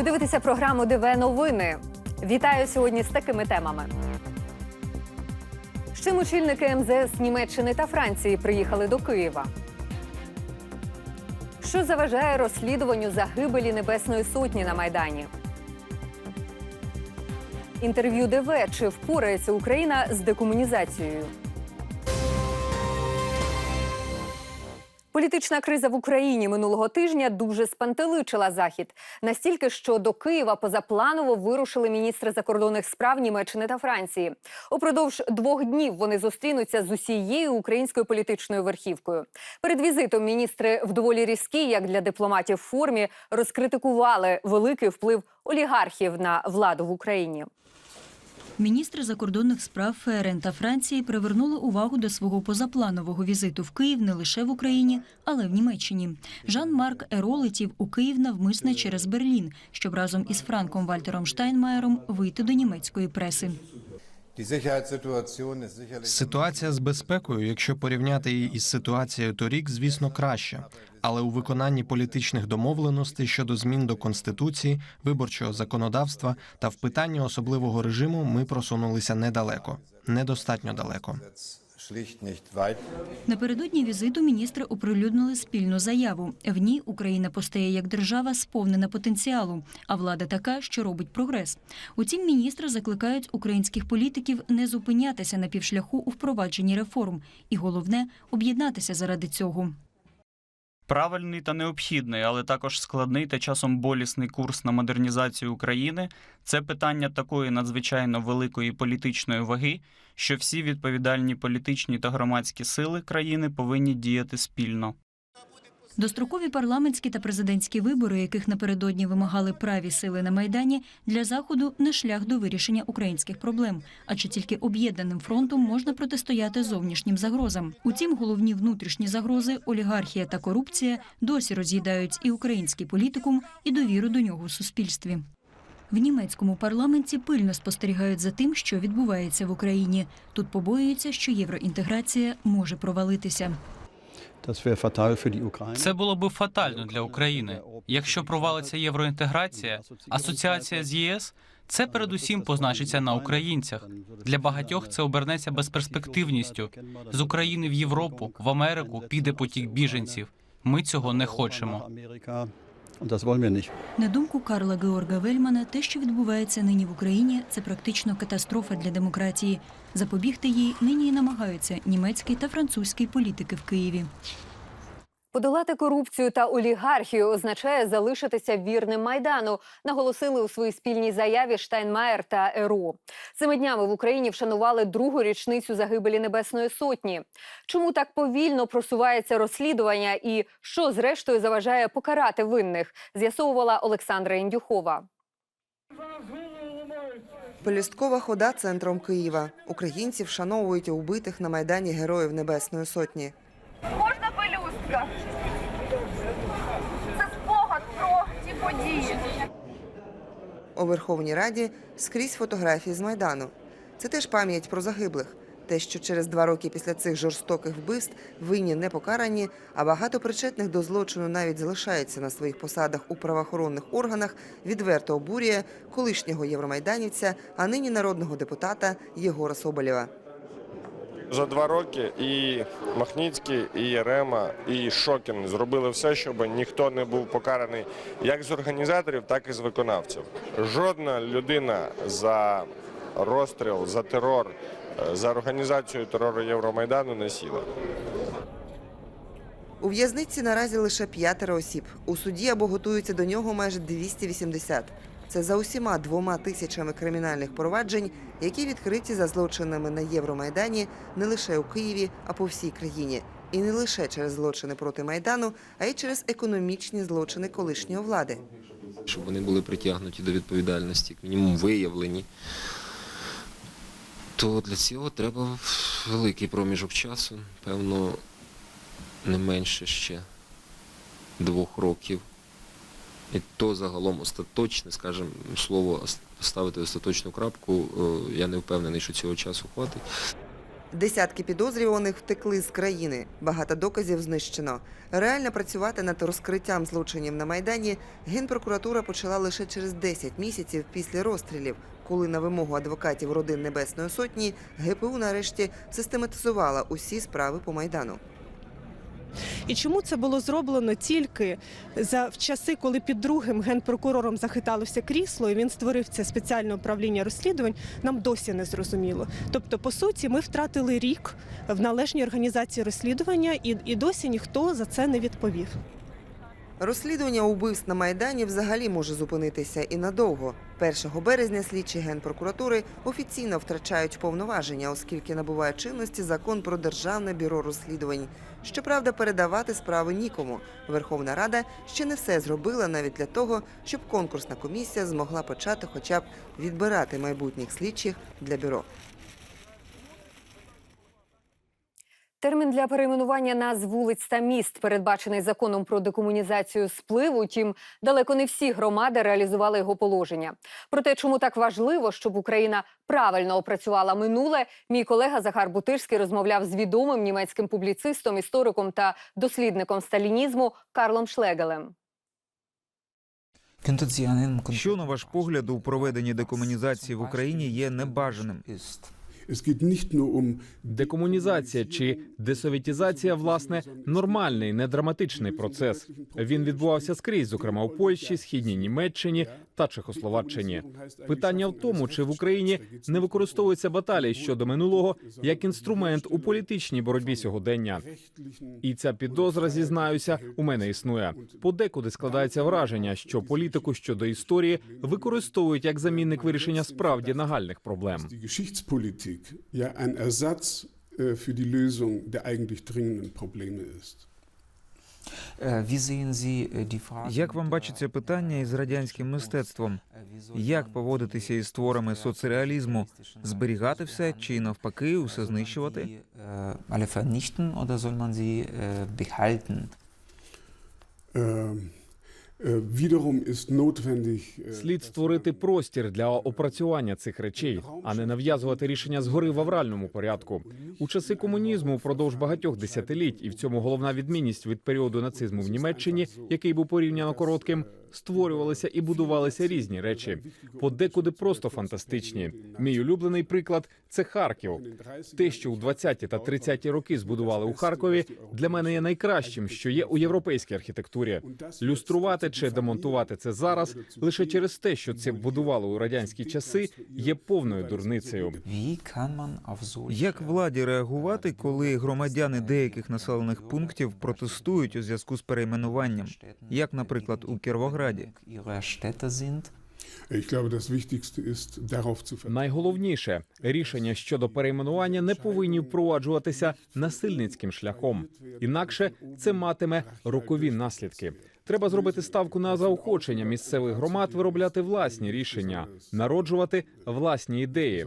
Ви дивитеся програму ДВ Новини. Вітаю сьогодні з такими темами. З чим очільники МЗС Німеччини та Франції приїхали до Києва? Що заважає розслідуванню загибелі Небесної Сотні на Майдані? Інтерв'ю ДВ чи впорається Україна з декомунізацією? Політична криза в Україні минулого тижня дуже спантеличила захід. Настільки, що до Києва позапланово вирушили міністри закордонних справ Німеччини та Франції. Упродовж двох днів вони зустрінуться з усією українською політичною верхівкою. Перед візитом міністри в доволі різкій, як для дипломатів, формі розкритикували великий вплив олігархів на владу в Україні. Міністри закордонних справ ФРН та Франції привернули увагу до свого позапланового візиту в Київ не лише в Україні, але в Німеччині. Жан-Марк Еро летів у Київ навмисне через Берлін, щоб разом із Франком Вальтером Штайнмаєром вийти до німецької преси. Ситуація з безпекою, якщо порівняти її із ситуацією торік, звісно, краща. Але у виконанні політичних домовленостей щодо змін до конституції, виборчого законодавства та в питанні особливого режиму ми просунулися недалеко, недостатньо далеко. Напередодні візиту міністри оприлюднили спільну заяву. В ній Україна постає як держава, сповнена потенціалу, а влада така, що робить прогрес. Утім, міністри закликають українських політиків не зупинятися на півшляху у впровадженні реформ, і головне об'єднатися заради цього. Правильний та необхідний, але також складний та часом болісний курс на модернізацію України це питання такої надзвичайно великої політичної ваги, що всі відповідальні політичні та громадські сили країни повинні діяти спільно. Дострокові парламентські та президентські вибори, яких напередодні вимагали праві сили на майдані, для заходу не шлях до вирішення українських проблем, адже тільки об'єднаним фронтом можна протистояти зовнішнім загрозам. Утім, головні внутрішні загрози олігархія та корупція досі роз'їдають і український політикум, і довіру до нього у суспільстві. В німецькому парламенті пильно спостерігають за тим, що відбувається в Україні. Тут побоюються, що євроінтеграція може провалитися. Це було би фатально для України. Якщо провалиться євроінтеграція, асоціація з ЄС, це передусім позначиться на українцях. Для багатьох це обернеться безперспективністю. З України в Європу, в Америку піде потік біженців. Ми цього не хочемо. На думку Карла Георга Вельмана, те, що відбувається нині в Україні, це практично катастрофа для демократії. Запобігти їй нині намагаються німецькі та французькі політики в Києві. Подолати корупцію та олігархію означає залишитися вірним майдану. Наголосили у своїй спільній заяві Штайнмаєр та Еро. Цими днями в Україні вшанували другу річницю загибелі Небесної Сотні. Чому так повільно просувається розслідування і що зрештою заважає покарати винних? З'ясовувала Олександра Індюхова. Полісткова хода центром Києва. Українці вшановують убитих на майдані Героїв Небесної Сотні. Можна? Це спогад про ті події. У Верховній Раді скрізь фотографії з майдану. Це теж пам'ять про загиблих. Те, що через два роки після цих жорстоких вбивств винні не покарані, а багато причетних до злочину навіть залишаються на своїх посадах у правоохоронних органах, відверто обурює колишнього євромайданівця, а нині народного депутата Єгора Соболєва. За два роки і Махніцький, і Єрема, і Шокін зробили все, щоб ніхто не був покараний як з організаторів, так і з виконавців. Жодна людина за розстріл, за терор, е, за організацію терору Євромайдану не сіла. У в'язниці наразі лише п'ятеро осіб. У суді або готуються до нього майже 280. Це за усіма двома тисячами кримінальних проваджень, які відкриті за злочинами на Євромайдані не лише у Києві, а по всій країні. І не лише через злочини проти майдану, а й через економічні злочини колишньої влади. щоб вони були притягнуті до відповідальності, як мінімум виявлені, то для цього треба великий проміжок часу, певно, не менше ще двох років. І то загалом остаточне, скажімо, слово ставити остаточну крапку, е, я не впевнений, що цього часу хватить. Десятки підозрюваних втекли з країни. Багато доказів знищено. Реально працювати над розкриттям злочинів на майдані генпрокуратура почала лише через 10 місяців після розстрілів, коли на вимогу адвокатів родин Небесної Сотні ГПУ нарешті систематизувала усі справи по майдану. І чому це було зроблено тільки за в часи, коли під другим генпрокурором захиталося крісло, і він створив це спеціальне управління розслідувань, нам досі не зрозуміло. Тобто, по суті, ми втратили рік в належній організації розслідування, і, і досі ніхто за це не відповів. Розслідування убивств на Майдані взагалі може зупинитися і надовго. 1 березня слідчі генпрокуратури офіційно втрачають повноваження, оскільки набуває чинності закон про державне бюро розслідувань. Щоправда, передавати справи нікому. Верховна Рада ще не все зробила навіть для того, щоб конкурсна комісія змогла почати хоча б відбирати майбутніх слідчих для бюро. Термін для перейменування назв вулиць та міст, передбачений законом про декомунізацію спливу. Втім, далеко не всі громади реалізували його положення. Про те, чому так важливо, щоб Україна правильно опрацювала минуле, мій колега Захар Бутирський розмовляв з відомим німецьким публіцистом, істориком та дослідником сталінізму Карлом Шлегелем. Що, на ваш погляд, у проведенні декомунізації в Україні є небажаним? Декомунізація чи десовітізація, власне, нормальний, не драматичний процес. Він відбувався скрізь, зокрема у Польщі, східній Німеччині та Чехословаччині. Питання в тому, чи в Україні не використовуються баталії щодо минулого як інструмент у політичній боротьбі сьогодення. І ця підозра, зізнаюся, у мене існує. Подекуди складається враження, що політику щодо історії використовують як замінник вирішення справді нагальних проблем. Geschichtspolitik ja ein Ersatz äh, für die Lösung der eigentlich dringenden Probleme ist. Як вам бачиться питання із радянським мистецтвом? Як поводитися із творами соцреалізму? Зберігати все чи навпаки усе знищувати? Äh, wiederum ist notwendig, äh, Слід створити простір для опрацювання цих речей, а не нав'язувати рішення згори в авральному порядку. У часи комунізму впродовж багатьох десятиліть, і в цьому головна відмінність від періоду нацизму в Німеччині, який був порівняно коротким, створювалися і будувалися різні речі, подекуди просто фантастичні. Мій улюблений приклад це Харків. Те, що у 20-ті та 30-ті роки збудували у Харкові, для мене є найкращим, що є у європейській архітектурі. Люструвати чи демонтувати це зараз лише через те, що це будували у радянські часи, є повною дурницею. Як владі реагувати, коли громадяни деяких населених пунктів протестують у зв'язку з перейменуванням, як, наприклад, у Кіровограді? Verzichten. Найголовніше рішення щодо перейменування не повинні впроваджуватися насильницьким шляхом. Інакше це матиме рокові наслідки. Треба зробити ставку на заохочення місцевих громад виробляти власні рішення, народжувати власні ідеї.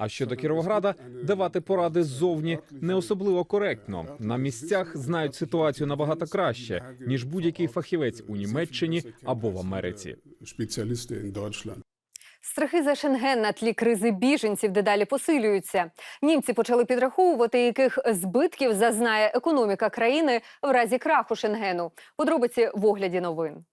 А щодо Кіровограда, давати поради ззовні не особливо коректно. На місцях знають ситуацію набагато краще ніж будь-який фахівець у Німеччині або в Америці. Deutschland. Страхи за Шенген на тлі кризи біженців дедалі посилюються. Німці почали підраховувати, яких збитків зазнає економіка країни в разі краху Шенгену. Подробиці в огляді новин.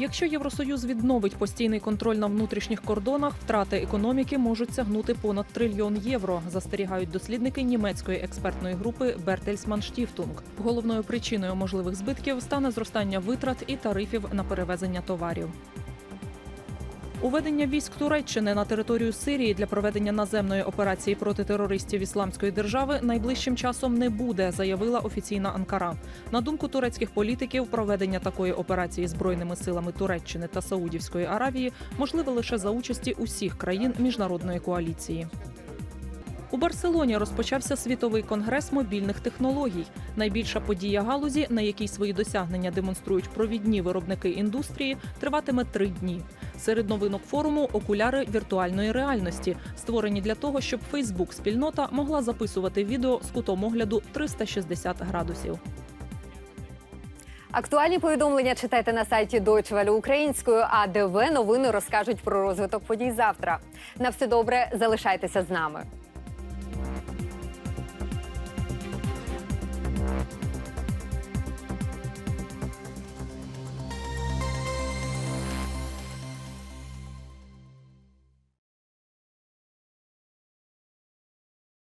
Якщо Євросоюз відновить постійний контроль на внутрішніх кордонах, втрати економіки можуть сягнути понад трильйон євро. Застерігають дослідники німецької експертної групи Бертельсман Штіфтунг. Головною причиною можливих збитків стане зростання витрат і тарифів на перевезення товарів. Уведення військ Туреччини на територію Сирії для проведення наземної операції проти терористів ісламської держави найближчим часом не буде, заявила офіційна Анкара. На думку турецьких політиків, проведення такої операції збройними силами Туреччини та Саудівської Аравії можливе лише за участі усіх країн міжнародної коаліції. У Барселоні розпочався світовий конгрес мобільних технологій. Найбільша подія галузі, на якій свої досягнення демонструють провідні виробники індустрії, триватиме три дні. Серед новинок форуму окуляри віртуальної реальності, створені для того, щоб Фейсбук спільнота могла записувати відео з кутом огляду 360 градусів. Актуальні повідомлення читайте на сайті Deutsche Welle українською, а ДВ новини розкажуть про розвиток подій завтра. На все добре, залишайтеся з нами.